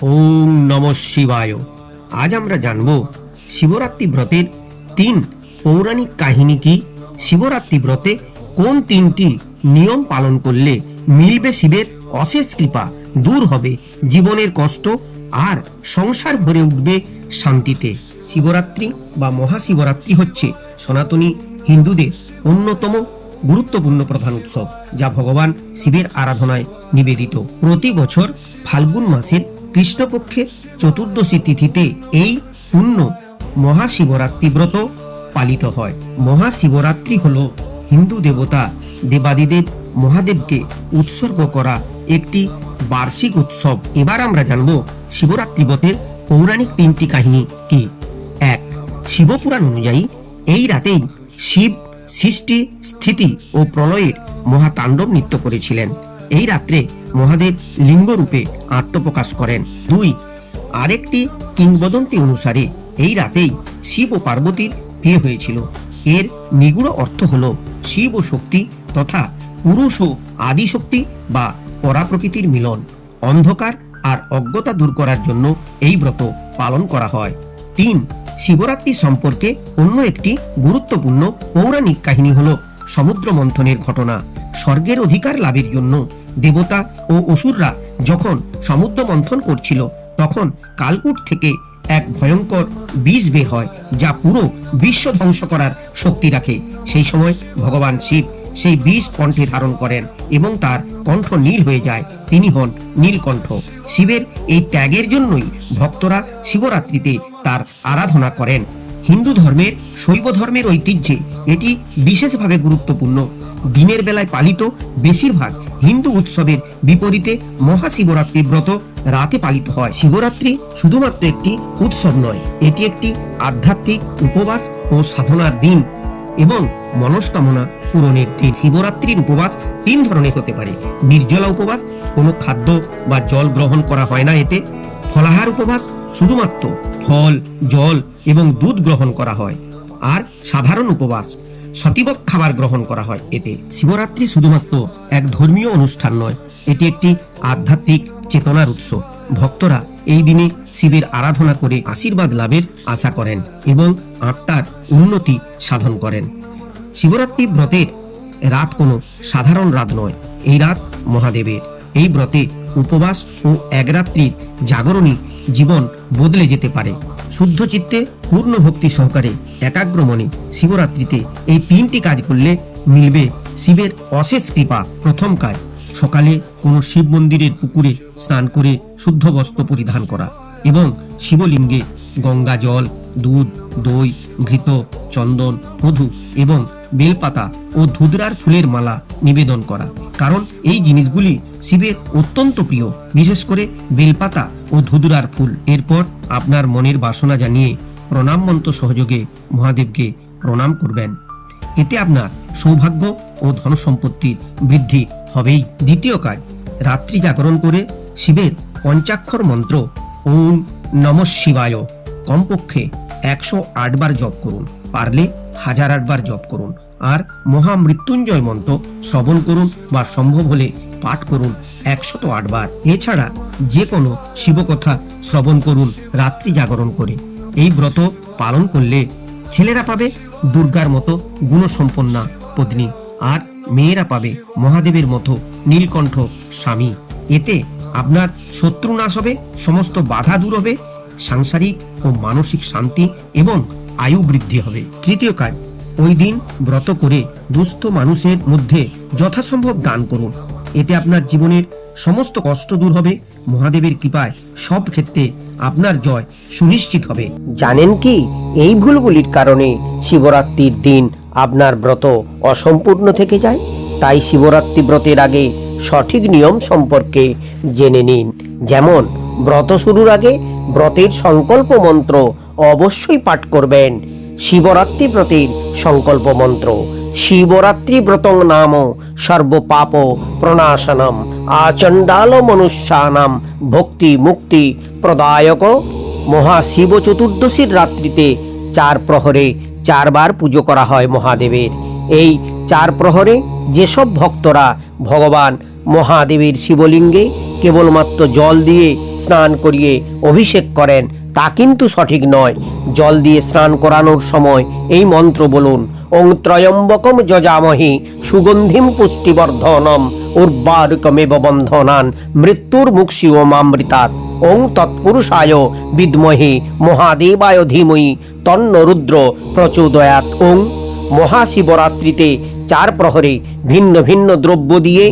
ওম নম শিবায়। আজ আমরা জানব শিবরাত্রি ব্রতের তিন পৌরাণিক কাহিনী কি? শিবরাত্রি ব্রতে কোন তিনটি নিয়ম পালন করলে মিলবে শিবের অশেষ কৃপা, দূর হবে জীবনের কষ্ট আর সংসার ভরে উঠবে শান্তিতে? শিবরাত্রি বা মহাশিবরাত্রি হচ্ছে সনাতনী হিন্দুদের অন্যতম গুরুত্বপূর্ণ প্রধান উৎসব, যা ভগবান শিবের আরাধনায় নিবেদিত। প্রতি বছর ফাল্গুন মাসের কৃষ্ণপক্ষের চতুর্দশী তিথিতে এই পূর্ণ মহাশিবরাত্রি ব্রত পালিত হয়। মহাশিবরাত্রি হল হিন্দু দেবতা দেবাদিদেব মহাদেবকে উৎসর্গ করা একটি বার্ষিক উৎসব। এবার আমরা জানব শিবরাত্রি ব্রতের পৌরাণিক তিনটি কাহিনী কি? এক, শিবপুরাণ অনুযায়ী এই রাতেই শিব সৃষ্টি, স্থিতি ও প্রলয়ের মহাতাণ্ডব নৃত্য করেছিলেন। এই রাত্রে মহাদেব লিঙ্গরূপে আত্মপ্রকাশ করেন। দুই, আরেকটি কিংবদন্তি অনুসারে এই রাতেই শিব ও পার্বতীর বিয়ে হয়েছিল। এর নিগুড় অর্থ হল শিব ও শক্তি তথা পুরুষ ও আদিশক্তি বা পরাপ্রকৃতির মিলন। অন্ধকার আর অজ্ঞতা দূর করার জন্য এই ব্রত পালন করা হয়। তিন, শিবরাত্রি সম্পর্কে অন্য একটি গুরুত্বপূর্ণ পৌরাণিক কাহিনী হল সমুদ্র মন্থনের ঘটনা। স্বর্গের অধিকার লাভের জন্য দেবতা ও অসুররা যখন সমুদ্র মন্থন করছিল, তখন কালকুট থেকে এক ভয়ঙ্কর বিষ বের হয়, যা পুরো বিশ্ব ধ্বংস করার শক্তি রাখে। সেই সময় ভগবান শিব সেই বিষ কণ্ঠে ধারণ করেন এবং তার কণ্ঠ নীল হয়ে যায়। তিনি হন নীলকণ্ঠ। শিবের এই ত্যাগের জন্যই ভক্তরা শিবরাত্রিতে তার আরাধনা করেন। হিন্দু ধর্মের, শৈব ধর্মের ঐতিহ্যে এটি বিশেষভাবে গুরুত্বপূর্ণ। দিনের বেলায় পালিত বেশিরভাগ হিন্দু উৎসবের বিপরীতে মহাশিবরাত্রি ব্রত রাতে পালিত হয়। শিবরাত্রি শুধুমাত্র একটি উৎসব নয়, এটি একটি আধ্যাত্মিক উপবাস ও সাধনার দিন এবং মনস্কামনা পূরণের দিন। শিবরাত্রির উপবাস তিন ধরনের হতে পারে। নির্জলা উপবাস, কোনো খাদ্য বা জল গ্রহণ করা হয় না এতে। ফলাহার উপবাস শুধুমাত্র ফল, জল এবং দুধ গ্রহণ করা হয়। আর সাধারণ উপবাস সতীবক খাবার গ্রহণ করা হয়। এতে শিবরাত্রি শুধুমাত্র এক ধর্মীয় অনুষ্ঠান নয়, এটি একটি আধ্যাত্মিক চেতনার উৎস। ভক্তরা এই দিনে শিবের আরাধনা করে আশীর্বাদ লাভের আশা করেন এবং আত্মার উন্নতি সাধন করেন। শিবরাত্রি ব্রতের রাত কোনো সাধারণ রাত নয়, এই রাত মহাদেবের। এই ব্রতে উপবাস ও এক রাত্রির জাগরণী জীবন বদলে যেতে পারে। শুদ্ধ চিত্তে, পূর্ণ ভক্তি সহকারে, একাগ্র মনে শিবরাত্রিতে এই তিনটি কাজ করলে মিলবে শিবের অশেষ কৃপা প্রথম কাজ। সকালে কোনো শিব মন্দিরের পুকুরে স্নান করে শুদ্ধ বস্ত্র পরিধান করা এবং শিবলিঙ্গে গঙ্গা জল, দুধ, দই, ঘৃত, চন্দন, মধু এবং বেলপাতা ও ধুদরার ফুলের মালা নিবেদন করা। কারণ এই জিনিসগুলি শিবের অত্যন্ত প্রিয়, বিশেষ করে বেলপাতা ও ধুদরার ফুল। এরপর আপনার মনের বাসনা জানিয়ে প্রণাম মন্ত্র সহযোগে মহাদেবকে প্রণাম করবেন। এতে আপনার সৌভাগ্য ও ধন সম্পত্তির বৃদ্ধি হবেই। দ্বিতীয় কাজ, রাত্রি জাগরণ করে শিবের পঞ্চাক্ষর মন্ত্র, ওম নম শিবায় কমপক্ষে একশো আটবার জপ করুন। পারলে হাজার আটবার জপ করুন। আর মহামৃত্যুঞ্জয় মন্ত্র শ্রবণ করুন বা সম্ভব হলে পাঠ করুন একশত আটবার। এছাড়া যে কোনো শিবকথা শ্রবণ করুন, রাত্রি জাগরণ করে। এই ব্রত পালন করলে ছেলেরা পাবে দুর্গার মতো গুণসম্পন্না পত্নী আর মেয়েরা পাবে মহাদেবের মতো নীলকণ্ঠ স্বামী। এতে আপনার শত্রু নাশ হবে, সমস্ত বাধা দূর হবে, সাংসারিক ও মানসিক শান্তি এবং আয়ু বৃদ্ধি হবে। তৃতীয় কাজ, ওই দিন ব্রত করে দুস্থ মানুষের মধ্যে যথাসম্ভব দান করুন। এতে আপনার জীবনের সমস্ত কষ্ট দূর হবে। মহাদেবের কৃপায় সব ক্ষেত্রে আপনার জয় সুনিশ্চিত হবে। জানেন কি? এই ভুলগুলির কারণে শিবরাত্রির দিন আপনার ব্রত অসম্পূর্ণ থেকে যায়। তাই শিবরাত্রি ব্রতের আগে সঠিক নিয়ম সম্পর্কে জেনে নিন। যেমন, ব্রত শুরুর আগে ব্রতের সংকল্প মন্ত্র অবশ্যই পাঠ করবেন। শিবরাত্রি ব্রতের সংকল্প মন্ত্র। শিবরাত্রি ব্রতং নাম সর্বপাপ প্রণাশনম আচণ্ডাল মনুষ্যানাম ভক্তি মুক্তি প্রদায়ক। মহাশিব চতুর্দশীর রাত্রিতে চার প্রহরে চারবার পুজো করা হয় মহাদেবের। এই চার প্রহরে যেসব ভক্তরা ভগবান মহাদেবের শিবলিঙ্গে কেবলমাত্র জল দিয়ে স্নান করিয়ে অভিষেক করেন তা কিন্তু সঠিক নয়। জল দিয়ে স্নান করানোর সময় এই মন্ত্র বলুন, ওং ত্রয়ম্বকম যজামহি সুগন্ধিম পুষ্টিবর্ধনম উর্বারুকমেব বন্ধনান মৃত্যুর মুক্ষি ও মামৃতাৎ। ওং তৎপুরুষায় বিদ্মহে মহাদেবায় ধীমহি তন্ন রুদ্র প্রচোদয়াৎ। ওং মহাশিবরাত্রিতে চার প্রহরে ভিন্ন ভিন্ন দ্রব্য দিয়ে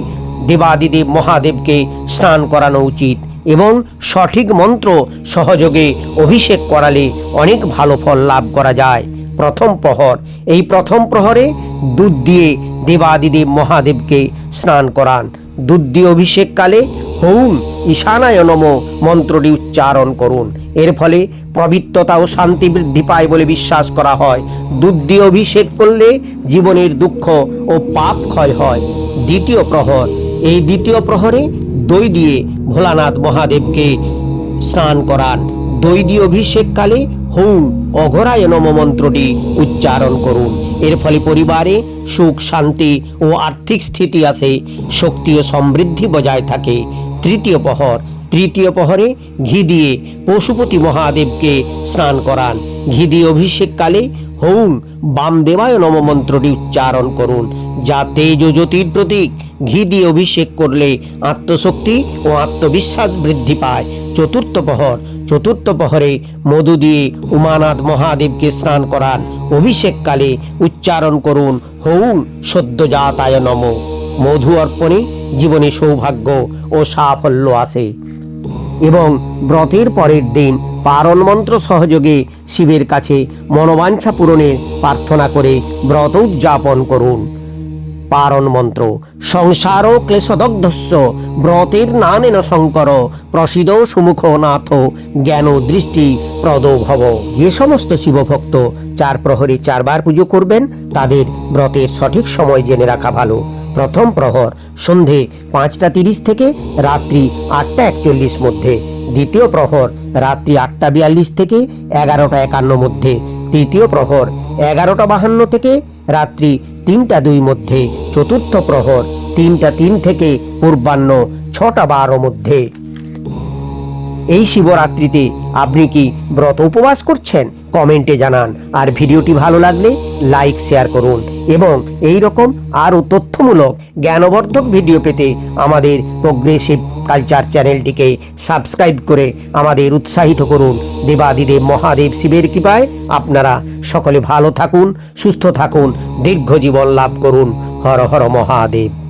দেবাদিদেব মহাদেবকে স্নান করানো উচিত। এবং সঠিক মন্ত্র সহযোগে অভিষেক করালে অনেক ভালো ফল লাভ করা যায়। প্রথম প্রহর, এই প্রথম প্রহরে দুধ দিয়ে দেবাদিদেব মহাদেবকে স্নান করান। দুধ দিয়ে অভিষেককালে হৌম ঈশানায় নম মন্ত্রটি উচ্চারণ করুন। এর ফলে পবিত্রতা ও শান্তি বৃদ্ধি পায় বলে বিশ্বাস করা হয়। দুধ দিয়ে অভিষেক করলে জীবনের দুঃখ ও পাপ ক্ষয় হয়। দ্বিতীয় প্রহর, এই দ্বিতীয় প্রহরে দই দিয়ে ভোলানাথ মহাদেবকে স্নান করান। দই দিয়ে অভিষেককালে হৌম অঘরায় নম মন্ত্রটি উচ্চারণ করুন। এর ফলে পরিবারে সুখ, শান্তি ও আর্থিক স্থিতি আসে শক্তি ও সমৃদ্ধি বজায় থাকে। তৃতীয় প্রহর, তৃতীয় প্রহরে ঘি দিয়ে পশুপতি মহাদেবকে স্নান করান। ঘি দিয়ে অভিষেককালে হৌম বামদেবায় নম মন্ত্রটি উচ্চারণ করুন। যা তেজ ও জ্যোতির প্রতীক। ঘি দিয়ে অভিষেক করলে আত্মশক্তি ও আত্মবিশ্বাস বৃদ্ধি পায়। চতুর্থ প্রহর চতুর্থ প্রহরে মধু দিয়ে উমানাথ মহাদেবকে স্নান করান। অভিষেককালে উচ্চারণ করুন, হৌম সদ্যজাতায় নম। মধু অর্পণে জীবনে সৌভাগ্য ও সাফল্য আসে। এবং ব্রতের পরের দিন পারণ মন্ত্র সহযোগে শিবের কাছে মনোবাঞ্ছা পূরণের প্রার্থনা করে ব্রত উদযাপন করুন। পারণ মন্ত্র সংসার ক্লেশদগ্ধস্য, ব্রতের নানেন শঙ্কর, প্রসিদ সুমুখ নাথ, জ্ঞান দৃষ্টি প্রদ ভব। যে সমস্ত শিবভক্ত চার প্রহরে চারবার পুজো করবেন, তাদের ব্রতের সঠিক সময় জেনে রাখা ভালো। প্রথম প্রহর সন্ধে পাঁচটা তিরিশ থেকে রাত্রি আটটা একচল্লিশ মধ্যে। দ্বিতীয় প্রহর রাত্রি আটটা বিয়াল্লিশ থেকে এগারোটা একান্ন মধ্যে। তৃতীয় প্রহর এগারোটা বাহান্ন থেকে রাত্রি তিনটা দুই মধ্যে, চতুর্থ প্রহর, তিনটা তিন থেকে পূর্বাহ্ন ছটা বারো মধ্যে। এই শিবরাত্রিতে আপনি কি ব্রত উপবাস করছেন? কমেন্টে জানান। আর ভিডিওটি ভালো লাগলে লাইক, শেয়ার করুন। এবং এই রকম আরও তথ্যমূলক, জ্ঞানবর্ধক ভিডিও পেতে আমাদের প্রোগ্রেসিভ কালচার চ্যানেলটিকে সাবস্ক্রাইব করে আমাদের উৎসাহিত করুন। দেবাদিদেব মহাদেব শিবের কৃপায় আপনারা সকলে ভালো থাকুন, সুস্থ থাকুন, দীর্ঘ জীবন লাভ করুন। হর হর মহাদেব।